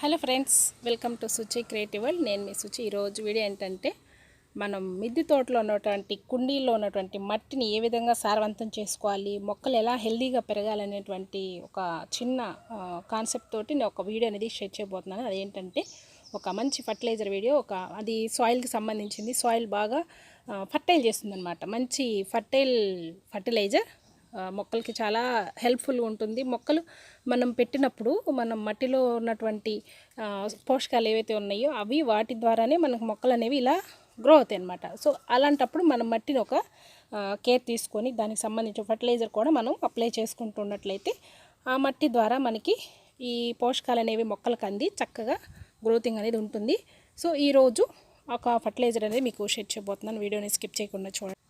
Hello friends welcome to Suchi creative world. నేను మీ సుచి. ఈరోజు వీడియో ఏంటంటే మనం మిద్దె తోటలో ఉన్నటువంటి కుండీల్లో ఉన్నటువంటి మట్టిని ఏ విధంగా సారవంతం చేసుకోవాలి మొక్కలు ఎలా హెల్దీగా పెరగాలనేటువంటి ఒక చిన్న కాన్సెప్ట్ తోటి నేను ఒక వీడియో అనేది షేర్ చేయబోతున్నాను. అదేంటంటే ఒక మంచి ఫర్టిలైజర్ వీడియో. ఒక అది సాయిల్కి సంబంధించింది. సాయిల్ బాగా ఫర్టైల్ చేస్తుందన్నమాట. మంచి ఫర్టైల్ ఫర్టిలైజర్ మొక్కలకి చాలా హెల్ప్ఫుల్గా ఉంటుంది. మొక్కలు మనం పెట్టినప్పుడు మనం మట్టిలో ఉన్నటువంటి పోషకాలు ఏవైతే ఉన్నాయో అవి వాటి ద్వారానే మనకు మొక్కలు అనేవి ఇలా గ్రో అవుతాయి అన్నమాట. సో అలాంటప్పుడు మనం మట్టిని ఒక కేర్ తీసుకొని దానికి సంబంధించిన ఫర్టిలైజర్ కూడా మనం అప్లై చేసుకుంటున్నట్లయితే ఆ మట్టి ద్వారా మనకి ఈ పోషకాలు అనేవి మొక్కలకు అంది చక్కగా గ్రోతింగ్ అనేది ఉంటుంది. సో ఈరోజు ఒక ఫర్టిలైజర్ అనేది మీకు షేర్ చేయబోతున్నాను. వీడియోని స్కిప్ చేయకుండా చూడండి.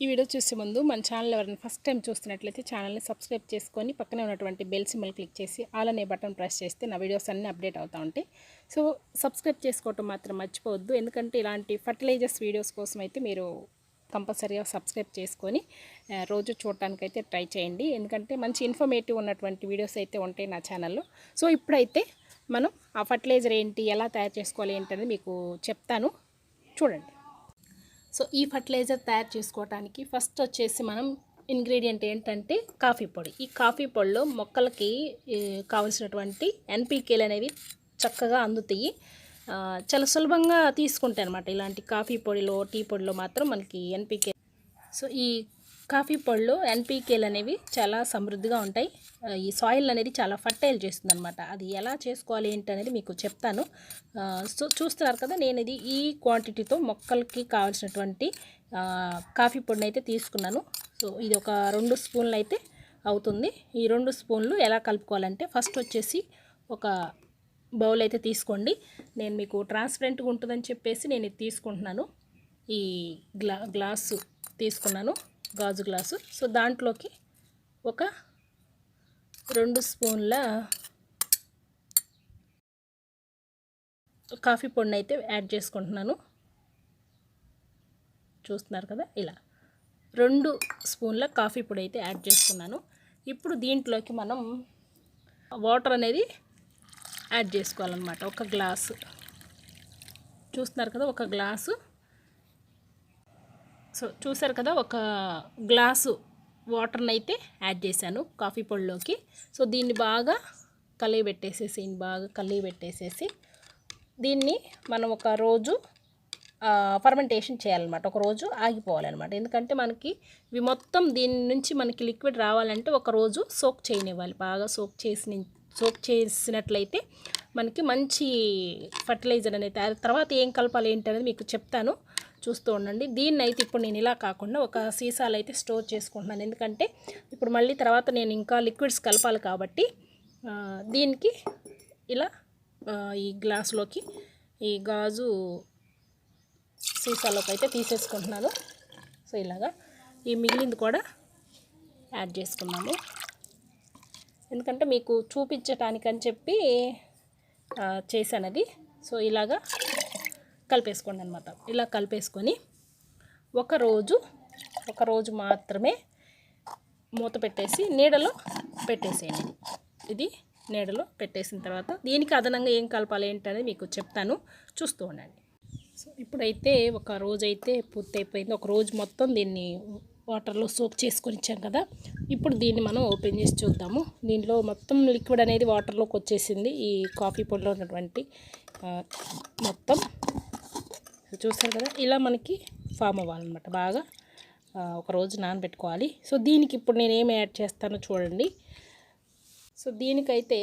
ఈ వీడియో చూసే ముందు మన ఛానల్ ఎవరైనా ఫస్ట్ టైం చూస్తున్నట్లయితే ఛానల్ని సబ్స్క్రైబ్ చేసుకొని పక్కనే ఉన్నటువంటి బెల్ సింబల్ క్లిక్ చేసి ఆల్ అనే బటన్ ప్రెస్ చేస్తే నా వీడియోస్ అన్నీ అప్డేట్ అవుతూ ఉంటాయి. సో సబ్స్క్రైబ్ చేసుకోవటం మాత్రం మర్చిపోవద్దు. ఎందుకంటే ఇలాంటి ఫర్టిలైజర్స్ వీడియోస్ కోసం అయితే మీరు కంపల్సరీగా సబ్స్క్రైబ్ చేసుకొని రోజు చూడటానికైతే ట్రై చేయండి. ఎందుకంటే మంచి ఇన్ఫర్మేటివ్ ఉన్నటువంటి వీడియోస్ అయితే ఉంటాయి నా ఛానల్లో సో ఇప్పుడైతే మనం ఆ ఫర్టిలైజర్ ఏంటి ఎలా తయారు చేసుకోవాలి ఏంటనేది మీకు చెప్తాను. చూడండి. సో ఈ ఫర్టిలైజర్ తయారు చేసుకోవడానికి ఫస్ట్ వచ్చేసి మనం ఇంగ్రీడియంట్ ఏంటంటే కాఫీ పొడి. ఈ కాఫీ పొడిలో మొక్కలకి కావలసినటువంటి ఎన్పీకేలు అనేవి చక్కగా అందుతాయి. చాలా సులభంగా తీసుకుంటాయి అనమాట ఇలాంటి కాఫీ పొడిలో టీ పొడిలో మాత్రం మనకి ఎన్పీకే సో ఈ కాఫీ పొడిలో ఎన్పీకేలు అనేవి చాలా సమృద్ధిగా ఉంటాయి. ఈ సాయిల్ అనేది చాలా ఫర్టైల్ చేస్తుంది అనమాట అది ఎలా చేసుకోవాలి ఏంటి అనేది మీకు చెప్తాను. సో చూస్తున్నారు కదా నేను ఇది ఈ క్వాంటిటీతో మొక్కలకి కావాల్సినటువంటి కాఫీ పొడిని అయితే తీసుకున్నాను. సో ఇది ఒక రెండు స్పూన్లు అయితే అవుతుంది. ఈ రెండు స్పూన్లు ఎలా కలుపుకోవాలంటే ఫస్ట్ వచ్చేసి ఒక బౌల్ అయితే తీసుకోండి. నేను మీకు ట్రాన్స్పరెంట్గా ఉంటుందని చెప్పేసి నేను ఇది తీసుకుంటున్నాను. ఈ గ్లా గ్లాసు తీసుకున్నాను. గాజు గ్లాసు. సో దాంట్లోకి ఒక రెండు స్పూన్ల కాఫీ పొడిని అయితే యాడ్ చేసుకుంటున్నాను. చూస్తున్నారు కదా? ఇలా. రెండు స్పూన్ల కాఫీ పొడి అయితే యాడ్ చేసుకున్నాను. ఇప్పుడు దీంట్లోకి మనం వాటర్ అనేది యాడ్ చేసుకోవాలన్నమాట. ఒక గ్లాసు. చూస్తున్నారు కదా? ఒక గ్లాసు సో చూసారు కదా ఒక గ్లాసు వాటర్ని అయితే యాడ్ చేశాను కాఫీ పొడిలోకి. సో దీన్ని బాగా కలిగి పెట్టేసేసి బాగా కలిగి పెట్టేసేసి దీన్ని మనం ఒక రోజు ఫర్మెంటేషన్ చేయాలన్నమాట. ఒక రోజు ఆగిపోవాలన్నమాట. ఎందుకంటే మనకి ఇవి మొత్తం దీని నుంచి మనకి లిక్విడ్ రావాలంటే ఒక రోజు సోక్ చేయనివ్వాలి. బాగా సోక్ చేసి సోక్ చేసినట్లయితే మనకి మంచి ఫర్టిలైజర్ అనేది తర్వాత ఏం కలపాలి ఏంటి అనేది మీకు చెప్తాను. చూస్తూ ఉండండి. దీన్ని అయితే ఇప్పుడు నేను ఇలా కాకుండా ఒక సీసాలు అయితే స్టోర్ చేసుకుంటున్నాను. ఎందుకంటే ఇప్పుడు మళ్ళీ తర్వాత నేను ఇంకా లిక్విడ్స్ కలపాలి కాబట్టి దీనికి ఇలా ఈ గ్లాసులోకి ఈ గాజు సీసాలోకి అయితే తీసేసుకుంటున్నాను. సో ఇలాగా ఈ మిగిలింది కూడా యాడ్ చేసుకున్నాము. ఎందుకంటే మీకు చూపించటానికని చెప్పి చేశాను అది సో ఇలాగా కలిపేసుకోండి అనమాట ఇలా కలిపేసుకొని ఒక రోజు మాత్రమే మూత పెట్టేసి నీడలో పెట్టేసేయండి. ఇది నీడలో పెట్టేసిన తర్వాత దీనికి అదనంగా ఏం కలపాలి ఏంటనేది మీకు చెప్తాను. చూస్తూ ఉండండి. సో ఇప్పుడైతే ఒక రోజు అయితే పూర్తి అయిపోయింది ఒక రోజు మొత్తం దీన్ని వాటర్లో సోక్ చేసుకొని ఇచ్చాం కదా. ఇప్పుడు దీన్ని మనం ఓపెన్ చేసి చూద్దాము. దీనిలో మొత్తం లిక్విడ్ అనేది వాటర్లోకి వచ్చేసింది. ఈ కాఫీ పొడిలో ఉన్నటువంటి మొత్తం చూస్తారు కదా? ఇలా మనకి ఫామ్ అవ్వాలన్నమాట. బాగా ఒకరోజు ఒక రోజు నానబెట్టుకోవాలి. సో దీనికి ఇప్పుడు నేను ఏం యాడ్ చేస్తానో చూడండి. సో దీనికైతే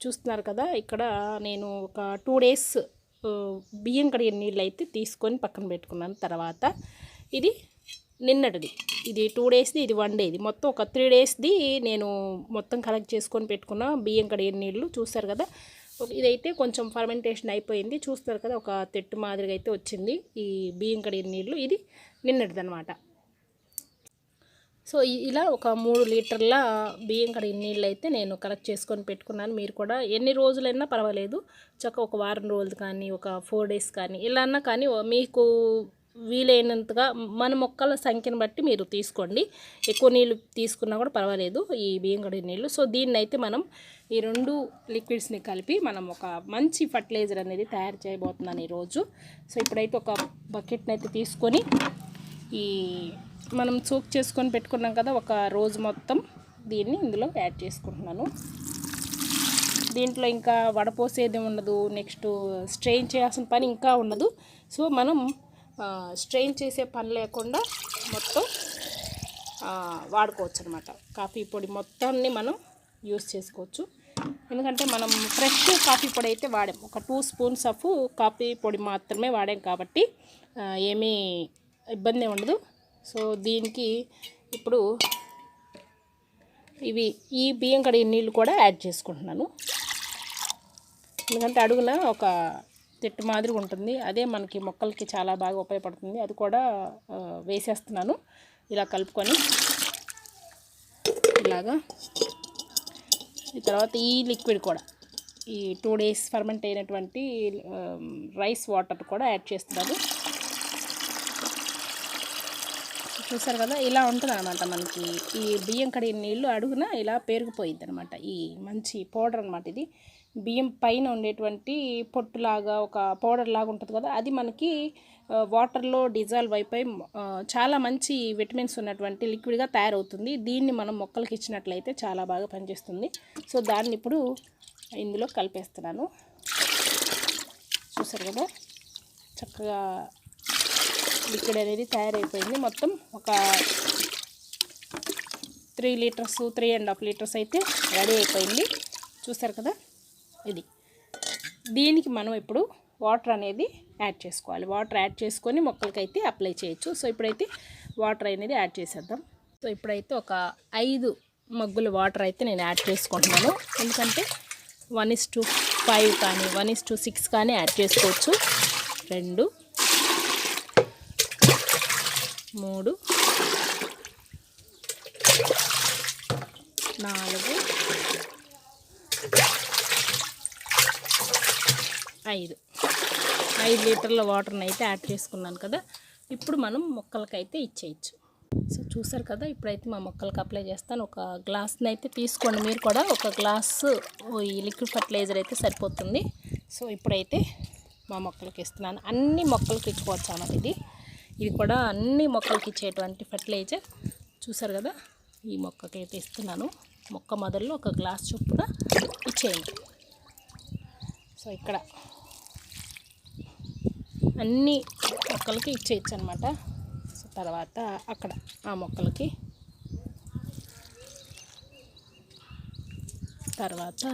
చూస్తున్నారు కదా ఇక్కడ నేను ఒక టూ డేస్ బియ్యం కడిగిన నీళ్ళు అయితే తీసుకొని పక్కన పెట్టుకున్నాను. తర్వాత ఇది నిన్నటిది. ఇది టూ డేస్ది ఇది వన్ డేది. మొత్తం ఒక త్రీ డేస్ది నేను మొత్తం కలెక్ట్ చేసుకొని పెట్టుకున్న బియ్యం కడిగిన నీళ్ళు చూస్తారు కదా? ఇదైతే కొంచెం ఫర్మెంటేషన్ అయిపోయింది. చూస్తారు కదా ఒక తెట్టు మాదిరిగా అయితే వచ్చింది ఈ బియ్యం కడిగిన నీళ్ళు. ఇది నిన్నటిదనమాట సో ఇలా ఒక మూడు లీటర్ల బియ్యం కడిగిన నీళ్ళు అయితే నేను కలెక్ట్ చేసుకొని పెట్టుకున్నాను. మీరు కూడా ఎన్ని రోజులైనా పర్వాలేదు. చక్క ఒక వారం రోజులు కానీ ఒక ఫోర్ డేస్ కానీ ఇలా అన్నా కానీ మీకు వీలైనంతగా మన మొక్కల సంఖ్యను బట్టి మీరు తీసుకోండి. ఎక్కువ నీళ్ళు తీసుకున్నా కూడా పర్వాలేదు ఈ బియ్యం కడిగిన నీళ్ళు సో దీన్ని అయితే మనం ఈ రెండు లిక్విడ్స్ని కలిపి మనం ఒక మంచి ఫర్టిలైజర్ అనేది తయారు చేయబోతున్నాను ఈరోజు సో ఇప్పుడైతే ఒక బకెట్ని అయితే తీసుకొని ఈ మనం సోక్ చేసుకొని పెట్టుకున్నాం కదా ఒక రోజు మొత్తం దీన్ని ఇందులో యాడ్ చేసుకుంటున్నాను. దీంట్లో ఇంకా వడపోసేది ఉండదు నెక్స్ట్ స్ట్రెయిన్ చేయాల్సిన పని ఇంకా ఉండదు. సో మనం స్ట్రెయిన్ చేసే పని లేకుండా మొత్తం వాడుకోవచ్చు అనమాట కాఫీ పొడి మొత్తాన్ని మనం యూస్ చేసుకోవచ్చు. ఎందుకంటే మనం ఫ్రెష్ కాఫీ పొడి అయితే వాడాం. ఒక టూ స్పూన్స్ ఆఫ్ కాఫీ పొడి మాత్రమే వాడాం కాబట్టి ఏమీ ఇబ్బంది ఉండదు. సో దీనికి ఇప్పుడు ఇవి ఈ బియ్యం కడిగిన నీళ్ళు కూడా యాడ్ చేసుకుంటున్నాను. ఎందుకంటే అడుగున ఒక తిట్టు మాదిరి ఉంటుంది. అదే మనకి మొక్కలకి చాలా బాగా ఉపయోగపడుతుంది. అది కూడా వేసేస్తున్నాను. ఇలా కలుపుకొని ఇలాగా. ఈ తర్వాత ఈ లిక్విడ్ కూడా ఈ టూ డేస్ ఫర్మెంట్ అయినటువంటి రైస్ వాటర్ కూడా యాడ్ చేస్తున్నాను. చూసారు కదా ఇలా ఉంటుంది అనమాట మనకి. ఈ బియ్యం కడిగిన నీళ్ళు అడుగున ఇలా పేరుకుపోయింది అనమాట ఈ మంచి పౌడర్ అనమాట ఇది. బియ్యం పైన ఉండేటువంటి పొట్టులాగా ఒక పౌడర్ లాగా ఉంటుంది కదా అది మనకి వాటర్లో డిజాల్వ్ అయిపోయి చాలా మంచి విటమిన్స్ ఉన్నటువంటి లిక్విడ్గా తయారవుతుంది. దీన్ని మనం మొక్కలకి ఇచ్చినట్లయితే చాలా బాగా పనిచేస్తుంది. సో దాన్ని ఇప్పుడు ఇందులో కలిపేస్తున్నాను. చూసారు కదా చక్కగా లిక్విడ్ అనేది తయారైపోయింది. మొత్తం ఒక three litres three and half litres అయితే రెడీ అయిపోయింది. చూసారు కదా ఇది. దీనికి మనం ఇప్పుడు వాటర్ అనేది యాడ్ చేసుకోవాలి. వాటర్ యాడ్ చేసుకొని మొక్కలకైతే అప్లై చేయొచ్చు. సో ఇప్పుడైతే వాటర్ అనేది యాడ్ చేసేద్దాం. సో ఇప్పుడైతే ఒక ఐదు మగ్గుల వాటర్ అయితే నేను యాడ్ చేసుకుంటున్నాను. ఎందుకంటే వన్ ఇస్ టు ఫైవ్ కానీ వన్ ఇస్ టు సిక్స్ కానీ యాడ్ చేసుకోవచ్చు. రెండు మూడు నాలుగు ఐదు. ఐదు లీటర్ల వాటర్ని అయితే యాడ్ చేసుకున్నాను కదా. ఇప్పుడు మనం మొక్కలకైతే ఇచ్చేయచ్చు. సో చూసారు కదా ఇప్పుడైతే మా మొక్కలకి అప్లై చేస్తాను. ఒక గ్లాస్ని అయితే తీసుకోండి. మీరు కూడా ఒక గ్లాసు ఈ లిక్విడ్ ఫర్టిలైజర్ అయితే సరిపోతుంది. సో ఇప్పుడైతే మా మొక్కలకి ఇస్తున్నాను. అన్ని మొక్కలకి ఇచ్చుకోవచ్చు అన్నమాట ఇది. ఇది కూడా అన్ని మొక్కలకి ఇచ్చేటువంటి ఫర్టిలైజర్. చూసారు కదా ఈ మొక్కకి అయితే ఇస్తున్నాను. మొక్క మొదల్లో ఒక గ్లాస్ చొప్పున ఇచ్చేయండి. సో ఇక్కడ అన్ని మొక్కలకి ఇచ్చేయచ్చు అనమాట సో తర్వాత అక్కడ ఆ మొక్కలకి. తర్వాత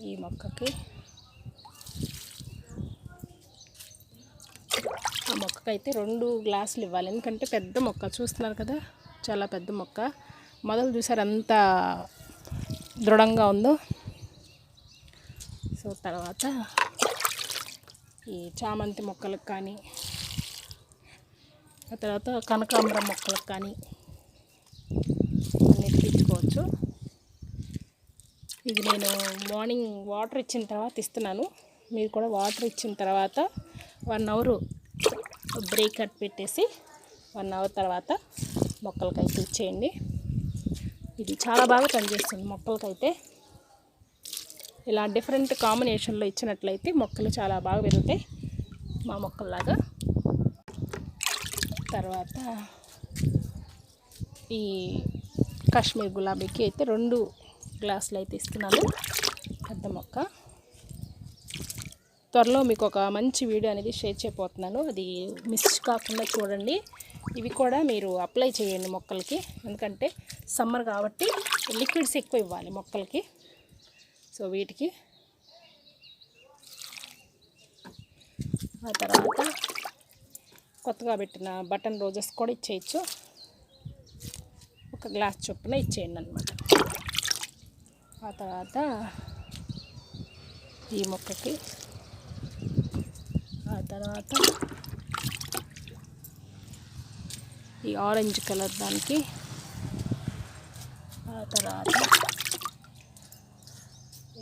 ఈ మొక్కకి. ఆ మొక్కకైతే రెండు గ్లాసులు ఇవ్వాలి. ఎందుకంటే పెద్ద మొక్క చూస్తున్నారు కదా చాలా పెద్ద మొక్క. మొదలు చూసారు అంత దృఢంగా ఉందో. సో తర్వాత ఈ చామంతి మొక్కలకు కానీ ఆ తర్వాత కనకాంబరం మొక్కలకు కానీ అన్నిటికీ ఇది నేను మార్నింగ్ వాటర్ ఇచ్చిన తర్వాత ఇస్తున్నాను. మీరు కూడా వాటర్ ఇచ్చిన తర్వాత వన్ అవర్ బ్రేక్ కట్ పెట్టేసి వన్ అవర్ తర్వాత మొక్కలకైతే ఇచ్చేయండి. ఇది చాలా బాగా పనిచేస్తుంది మొక్కలకైతే. ఇలా డిఫరెంట్ కాంబినేషన్లో ఇచ్చినట్లయితే మొక్కలు చాలా బాగా పెరుగుతాయి. మా మొక్కల్లాగా. తర్వాత ఈ కాశ్మీర్ గులాబీకి అయితే రెండు గ్లాసులు అయితే ఇస్తున్నాను. పెద్ద మొక్క. త్వరలో మీకు ఒక మంచి వీడియో అనేది షేర్ చేయబోతున్నాను. అది మిస్ కాకుండా చూడండి. ఇవి కూడా మీరు అప్లై చేయండి మొక్కలకి. ఎందుకంటే సమ్మర్ కాబట్టి లిక్విడ్స్ ఎక్కువ ఇవ్వాలి మొక్కలకి. సో వీటికి ఆ తర్వాత కొత్తగా పెట్టిన బటన్ రోజెస్ కూడా ఇచ్చేయచ్చు. ఒక గ్లాస్ చొప్పున ఇచ్చేయండి అనమాట ఆ తర్వాత ఈ మొక్కకి ఆ తర్వాత ఈ ఆరెంజ్ కలర్ దానికి ఆ తర్వాత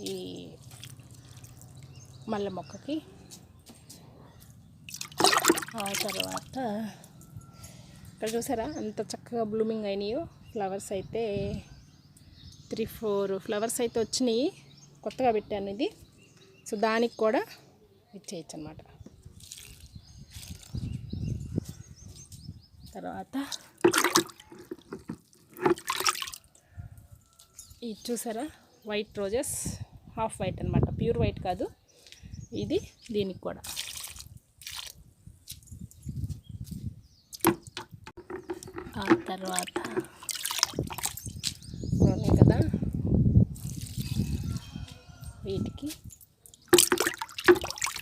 ఈ మల్లె మొక్కకి. ఆ తర్వాత ఇక్కడ చూసారా అంత చక్కగా బ్లూమింగ్ అయినాయో. ఫ్లవర్స్ అయితే త్రీ ఫోర్ ఫ్లవర్స్ అయితే వచ్చినాయి. కొత్తగా పెట్టాను ఇది. సో దానికి కూడా ఇచ్చేయచ్చు అనమాట తర్వాత ఇది చూసారా? White roses. హాఫ్ వైట్ అనమాట ప్యూర్ వైట్ కాదు. ఇది దీనికి కూడా. ఆ తర్వాత కదా. వీటికి.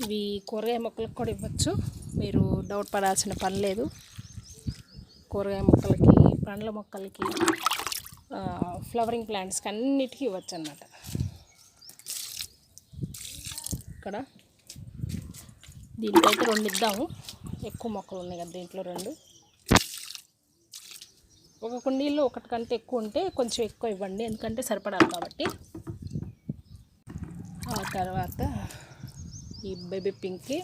ఇవి కూరగాయ మొక్కలకు కూడా ఇవ్వచ్చు. మీరు డౌట్ పడాల్సిన పని లేదు. కూరగాయ మొక్కలకి పండ్ల మొక్కలకి ఫ్లవరింగ్ ప్లాంట్స్కి అన్నిటికీ ఇవ్వచ్చు అన్నమాట ఇక్కడ. దీనికైతే రెండు ఇద్దాము. ఎక్కువ మొక్కలు ఉన్నాయి కదా దీంట్లో రెండు. ఒక కుండీలో ఒకటి కంటే ఎక్కువ ఉంటే కొంచెం ఎక్కువ ఇవ్వండి. ఎందుకంటే సరిపడాలి కాబట్టి. ఆ తర్వాత ఈ బేబీ పింక్కి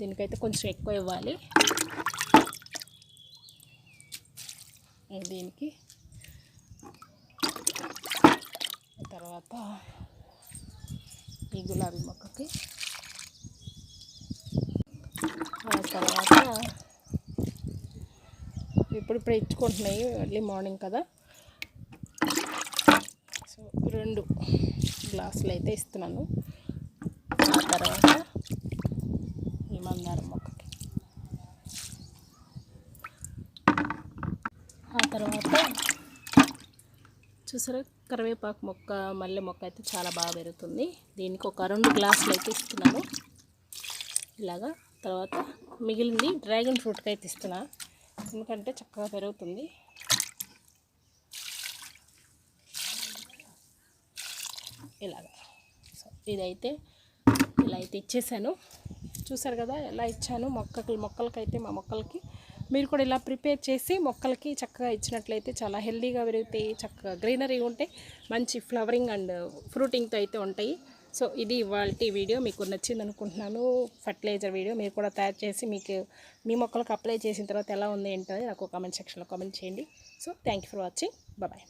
దీనికైతే కొంచెం ఎక్కువ ఇవ్వాలి. దీనికి. తర్వాత ఈ గులాబీ మొక్కకి. ఆ తర్వాత ఇప్పుడు ఇప్పుడు ఇచ్చుకుంటున్నాయి ఎర్లీ మార్నింగ్ కదా. సో రెండు గ్లాసులు అయితే ఇస్తున్నాను. ఆ తర్వాత ఈ మందారం మొక్కకి. ఆ తర్వాత చూసారా? కరివేపాకు మొక్క మల్లె మొక్క అయితే చాలా బాగా పెరుగుతుంది. దీనికి ఒక రెండు గ్లాసులు అయితే ఇస్తున్నాను. ఇలాగా తర్వాత మిగిలింది డ్రాగన్ ఫ్రూట్కి అయితే ఇస్తున్నా. ఎందుకంటే చక్కగా పెరుగుతుంది. ఇలాగా. సో ఇదైతే ఇలా అయితే ఇచ్చేసాను. చూసారు కదా ఎలా ఇచ్చాను? మొక్కకి మొక్కలకైతే మా మొక్కలకి మీరు కూడా ఇలా ప్రిపేర్ చేసి మొక్కలకి చక్కగా ఇచ్చినట్లయితే చాలా హెల్దీగా పెరుగుతాయి చక్కగా గ్రీనరీ ఉంటే మంచి ఫ్లవరింగ్ అండ్ ఫ్రూటింగ్తో అయితే ఉంటాయి. సో ఇది ఇవాళ వీడియో. మీకు నచ్చింది అనుకుంటున్నాను. ఫర్టిలైజర్ వీడియో మీరు కూడా తయారు చేసి మీకు మీ మొక్కలకు అప్లై చేసిన తర్వాత ఎలా ఉంది ఏంటో నాకు కామెంట్ సెక్షన్లో కామెంట్ చేయండి. So thank you for watching. Bye.